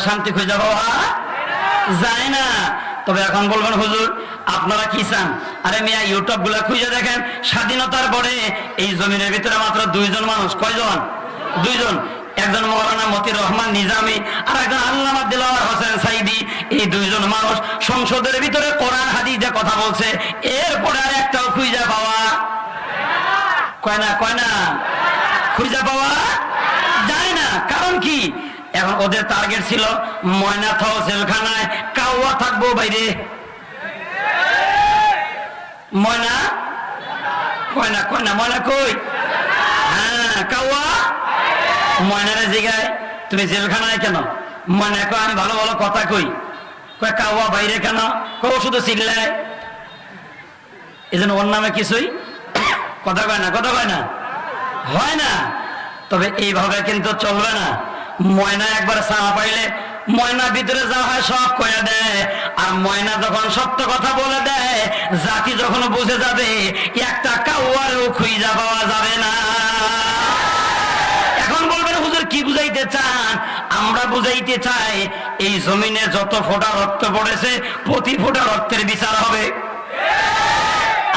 শান্তি খুঁজে পাওয়া যায় না। তবে এখন বলবেন, হুজুর, আপনারা কি চান? আরে মিয়া ইউটিউবগুলা খুঁজে দেখেন, স্বাধীনতার পরে এই জমিনের ভিতরে মাত্র দুইজন মানুষ। কয়জন? দুইজন। একজন মৌলানা মতির রহমান নিজামী, আর একজন আল্লামা দিলাওয়ার হোসেন সাইদি। এই দুইজন মানুষ সংসদের ভিতরে কোরআন, হাদিসে কথা বলছে। এরপরে আর একটাও খুঁজে পাওয়া। কয় না কয় না? খুঁজে পাওয়া যায় না। কারণ কি? এখন ওদের টার্গেট ছিল ময়না থাও জেলখানায়, কাউয়া থাকব বাইরে। ময়না? কয় না কয় না, ময়না কই? হ্যাঁ কাউয়া? ময়নারে জিগায় তুমি জেলখানায় কেন? ময়না কয়, আমি ভালো ভালো কথা কই। কয়, কাউয়া বাইরে কেন? কও শুধু চিল্লায়। এই জন্য ওর নামে কিছুই কথা কয় না, কথা কয় না। হয় না। তবে এইভাবে কিন্তু চলবে না। ময়না একবার সাহা পাইলে ময়না ভিতরে যা হয় সব কয়ে দেয়। আর ময়না যখন সত্য কথা বলে দেয়, জাতি যখন বুঝে যাবে, একটা কাউয়ারেও খুঁজা পাওয়া যাবে চান, আমরা বুঝাইতে চাই, এই জমিনে যত ফোঁটা রক্ত পড়েছে, প্রতি ফোঁটা রক্তের বিচার হবে।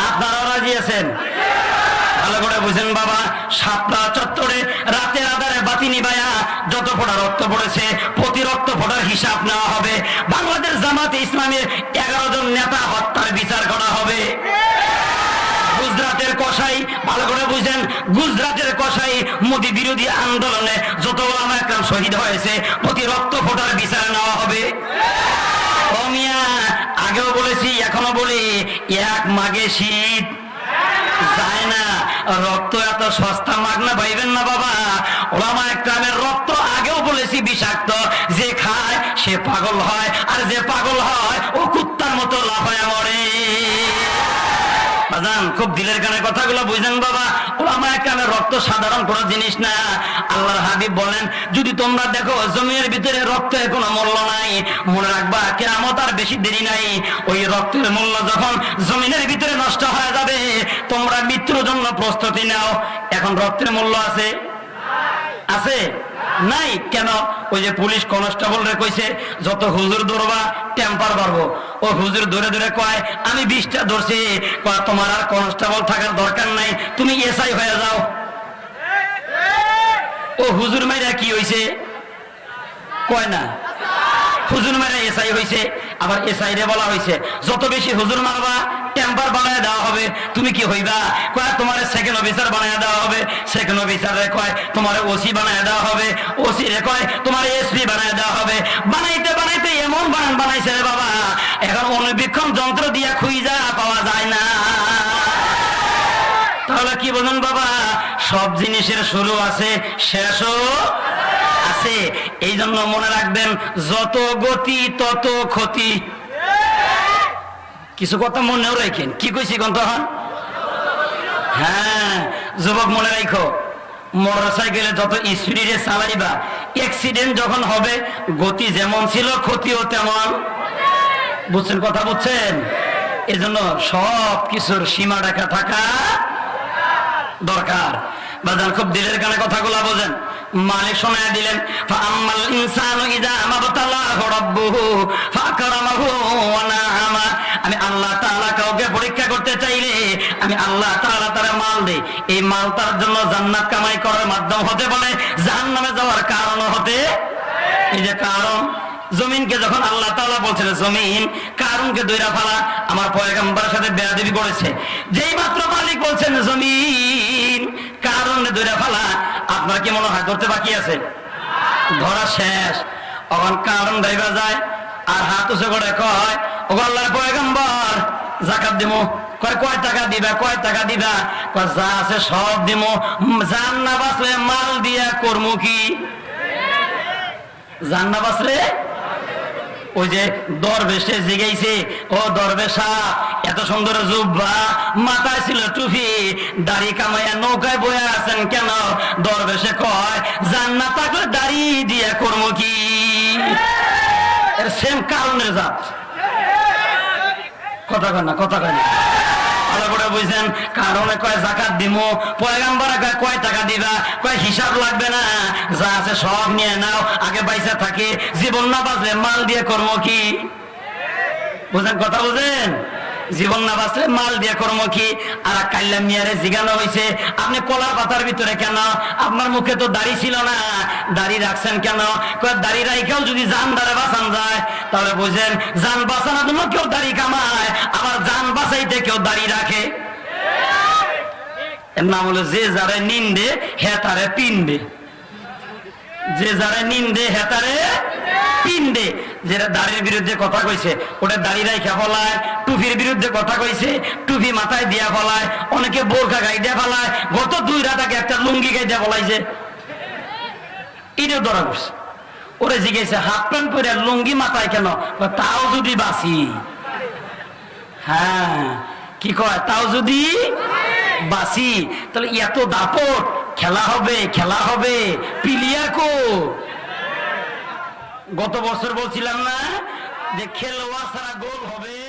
আপনারা রাজি আছেন? ভালো করে বুঝেন বাবা সাতটা চত্বরে রাতের আধারে বাতি নিবায়া যত ফোটা রক্ত পড়েছে, প্রতি রক্ত ফোটার হিসাব নেওয়া হবে। বাংলাদেশ জামাতে ইসলামের এগারো জন নেতা হত্যার বিচার করা হবে। কসাই, ভালো করে বুঝেন, গুজরাটের কসাই মোদী বিরোধী আন্দোলনে যত ওলামা একরাম শহীদ হয়েছে, প্রতি রক্ত ফোটার বিচার নেওয়া হবে। ও মিয়া, আগেও বলেছি, এখনও বলি, এক মাগে শীত। যায় না, রক্ত এত সস্তা মাগ না পাইবেন না বাবা। ওলামা একরামের রক্ত আগেও বলেছি বিষাক্ত, যে খায় সে পাগল হয়, আর যে পাগল হয়, ও কুত্তার খুব দিলের কানে কথাগুলো বুঝলেন বাবা। ওলামা একরামের রক্ত সাধারণ কোনো জিনিস না। আল্লাহর হাবিব বলেন, যদি তোমরা দেখো জমির ভিতরে রক্তের কোনো মূল্য নাই, মনে রাখবা কেমত আর বেশি দেরি নাই। ওই রক্তের মূল্য যখন জমিনের ভিতরে নষ্ট হয়ে যাবে, তোমরা মৃত্যুর জন্য প্রস্তুতি নাও। এখন রক্তের মূল্য আছে? আছে? নাই, কেন? ওই যে পুলিশ কনস্টেবল রে কইছে, যত হুজুর ধরবা টেম্পার পারব ও হুজুর ধরে ধরে কয়, আমি বিশটা ধরছি। কয়, তোমার আর কনস্টেবল থাকার দরকার নাই, তুমি এসআই হয়ে যাও। ও হুজুর মাইরা কি হইছে? কয় না। হুজুর মারা এসআই হইছে, আবার এসআই রে বলা হইছে, যত বেশি হুজুর মারবা টেম্পার বানায় দেওয়া হবে। তুমি কি হইবা? কয়, তোমার সেকেন্ড অফিসার বানায় দেওয়া হবে। সেকেন্ড অফিসার কয়, তোমার ওসি বানায় দেওয়া হবে। ওসি রে কয়, তোমার এসপি বানায় দেওয়া হবে। বানাইতে বানাইতে এমন বানান বানাইছে রে বাবা। এখন অনুবীক্ষণ যন্ত্র দিয়া খুঁজা পাওয়া যায় না। তাহলে কি বলুন বাবা, সব জিনিসের শুরু আছে শেষও আছে। এই জন্য মনে রাখবেন, যত গতি, তত ক্ষতি। কিছু কথা মনেও রাখেন। কি কইছি হন হ্যাঁ যুবক মনে রাখো মোটর সাইকেলে যত স্পিডে চালাইবা অ্যাক্সিডেন্ট যখন হবে, গতি যেমন ছিল, ক্ষতিও তেমন। বুঝছেন কথা বুঝছেন? এজন্য সব কিছুর সীমা রেখা থাকা দরকার। বাজার খুব দিলের কানে কথাগুলা বোঝেন। মালিক শোনায় দিলেন রাব্বুহু ফাকরামাহু ওয়া নাআমা আমি আল্লাহ তাআলা কাউকে পরীক্ষা করতে চাইলে আমি আল্লাহ তাআলা তার মাল দেই এই মাল তার জন্য জান্নাত কামাই করার মাধ্যম হতে পারে, জাহান্নামে যাওয়ার কারণ হতে এই যে কারণ, জমিনকে যখন আল্লাহ তাআলা বলছেন, জমিন কারণকে দইরা ফালা, আমার পয়গম্বরের সাথে বেয়াদবি করেছে। যেই মাত্র মালিক বলছেন, জমিন কারণে দইরা ফালা, আপনার কি মনে হয় ধরতে বাকি আছে? ধরা শেষ। তখন কারণ দাইবা যায়, আর হাত উঁচু করে কয় ও আল্লাহর পয়গম্বর, জাকাত দিমু। কয় কয় টাকা দিবা, কয় টাকা দিবা? যা আছে সব দিমু। জান না মাল দিয়া করমু কি? জান না ওই যে দরবেশে জিগাইছে, ও দরবেশা, এত সুন্দর জুব্বা, মাথায় ছিল টুপি, দাড়ি কামাইয়া নৌকায় বয়ে আছেন কেন? দরবেশে কয়, জান্নাত থাকলে দাড়ি দিয়া করব কি? সেম কারণের জাত। কথা কয় না, কথা কয় না। ভালো করে বুঝছেন কারণে কয় জাকাত দিমু? পয়গাম্বরা কয় টাকা দিবা? কয়, হিসাব লাগবে না? যা আছে সব নিয়ে নাও, আগে পয়সা থাকে, জীবন না বাঁচলে মাল দিয়ে কর্ম কি? বুঝেন কথা বুঝেন? জীবন না বাঁচলে মাল দিয়ে কর্ম কি? আর কাল্লা মিয়ারে জিগানো হয়েছে আপনি কলার পাতার ভিতরে কেন? আপনার মুখে তো দাড়ি ছিল না। দাড়ি রাখছেন কেন? দাড়ি রাইখাও যদি জান দ্বারা বাঁচান যায়, তাহলে বুঝেন যান বাঁচানোর জন্য কেউ দাড়ি কামায়, আবার জান বাঁচাইতে কেউ দাড়ি রাখে। এর নাম হলো, যে যারে নিন্দে, হে তারে পিন্দে যে যারা নিন্দে হেতারে যেটা দাড়ির বিরুদ্ধে কথা কইছে, ওটা দাড়ি ফলায় বিরুদ্ধে কথা কইছে মাথায় দিয়া ফলায়, অনেকে বোরখা গাই দিয়া ফলায়, গত দুই রাত আগে একটা লুঙ্গি গাই দিয়া ফলাইছে। এটাও ধরা ওরে জিজ্ঞেসে, হাফ প্যান্ট পরে লুঙ্গি মাথায় কেন? তাও যদি বাসি। হ্যাঁ কি কয়? তাও যদি বাসি। তাহলে এত দাপট, খেলা হবে খেলা হবে, প্লেয়ার কো? গত বছর বলছিলাম না যে খেলোয়া ছাড়া গোল হবে।